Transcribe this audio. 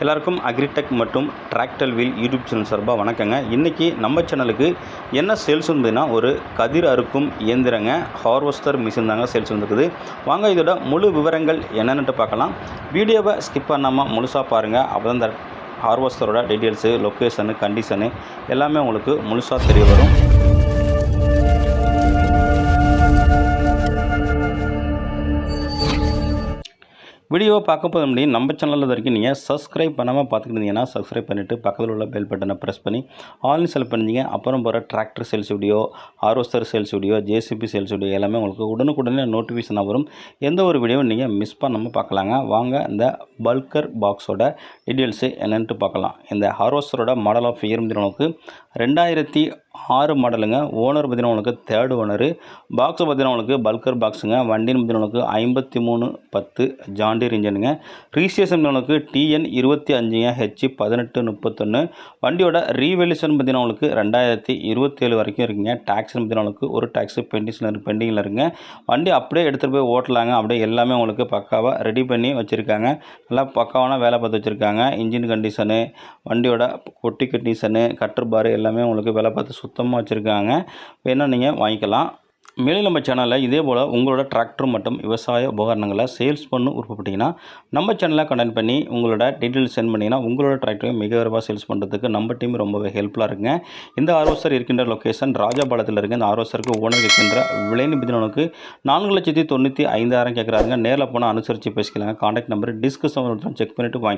எல்லாருக்கும் அக்ரிடெக் மற்றும் tractor wheel YouTube channel சார்பாக வணக்கங்க. இன்றைக்கி நம்ம சேனலுக்கு என்ன சேல்ஸ் வந்ததுன்னா ஒரு கதிர் அறுக்கும் இயந்திரங்க. ஹார்வெஸ்டர் மிஷின் தாங்க சேல்ஸ் வந்துருக்குது. வாங்க இதோட முழு விவரங்கள் என்னென்னுட்டு பார்க்கலாம். வீடியோவை ஸ்கிப் பண்ணாமல் முழுசாக பாருங்கள் அப்போ தான் இந்த ஹார்வஸ்டரோட டீட்டெயில்ஸு லொக்கேஷனு கண்டிஷனு எல்லாமே உங்களுக்கு முழுசாக தெரிய வரும். வீடியோவை பார்க்க போது முடியும் நம்ம சேனலில் வரைக்கும் நீங்கள் சப்ஸ்கிரைப் பண்ணாமல் பார்த்துக்கிட்டு இருந்தீங்கன்னா சப்ஸ்கிரைப் பண்ணிவிட்டு பக்கத்தில் உள்ள பெல் பட்டனை ப்ரெஸ் பண்ணி ஆன்லைன் செலக்ட் பண்ணிங்க அப்புறம் போகிற tractor sales video harvester sales video JCB sales video எல்லாமே உங்களுக்கு உடனுக்குடனே நோட்டிஃபிகேஷன் வரும். எந்த ஒரு வீடியோவும் நீங்கள் மிஸ் பண்ணாமல் பார்க்கலாங்க. வாங்க இந்த பல்கர் பாக்ஸோட டீட்டெயில்ஸு என்னென்ட்டு பார்க்கலாம். இந்த ஹார்வெஸ்டரோட மாடல் ஆஃப் இயர் உங்களுக்கு ரெண்டாயிரத்தி ஆறு மாடலுங்க. ஓனர் பார்த்தீங்கன்னா உங்களுக்கு தேர்டு ஓனரு பாக்ஸ் பார்த்தீங்கன்னா உங்களுக்கு பல்கர் பாக்ஸுங்க வண்டின்னு பார்த்தீங்கன்னா உங்களுக்கு ஐம்பத்தி மூணு பத்து ஜாண்டியர் இன்ஜினுங்க ரிஜிஸ்ட்ரேஷன் உங்களுக்கு டிஎன் இருபத்தி அஞ்சுங்க. ஹெச் பதினெட்டு முப்பத்தொன்று வண்டியோட ரீவெல்யூஷன் பார்த்தீங்கன்னா உங்களுக்கு ரெண்டாயிரத்தி இருபத்தேழு வரைக்கும் இருக்குங்க. டேக்ஸ்னு பார்த்தீங்கன்னா உங்களுக்கு ஒரு டேக்ஸு பெண்டிஷன் பெண்டிங்கில் இருக்குங்க. வண்டி அப்படியே எடுத்துகிட்டு போய் ஓட்டலாங்க. அப்படியே எல்லாமே உங்களுக்கு பக்காவாக ரெடி பண்ணி வச்சுருக்காங்க. நல்லா பக்காவான வேலை பார்த்து வச்சுருக்காங்க. இன்ஜின் கண்டிஷனு வண்டியோட கொட்டி கண்டிஷனு கட்டர் பார் எல்லாமே உங்களுக்கு வேலை பார்த்து சுத்தமாக வச்சுருக்காங்க. வேணால் நீங்கள் வாங்கிக்கலாம். மேலும் நம்ம சேனலில் இதே போல் உங்களோட டிராக்டர் மற்றும் விவசாய உபகரணங்களை சேல்ஸ் பண்ணு விருப்பப்பட்டீங்கன்னா நம்ம சேனலை கண்டெக்ட் பண்ணி உங்களோட டீட்டெயில்ஸ் சென்ட் பண்ணிங்கன்னா உங்களோட டிராக்டரையும் மிக விரைவாக சேல்ஸ் பண்ணுறதுக்கு நம்ம டீம் ரொம்பவே ஹெல்ப்ஃபுல்லாக இருக்குங்க. இந்த ஆர்வசர் இருக்கின்ற லொக்கேஷன் ராஜபாளையத்தில் இருக்குது இந்த ஆர்வசருக்கு ஓனர் இருக்கின்ற விலை நிபந்தனனுக்கு நான்கு லட்சத்தி தொண்ணூற்றி ஐந்தாயிரம் கேட்குறாங்க நேரில் போனால் அனுசரித்து பேசிக்கலாங்க. கான்டாக்ட் நம்பர் டிஸ்கஸ் செக் பண்ணிவிட்டு வாங்கி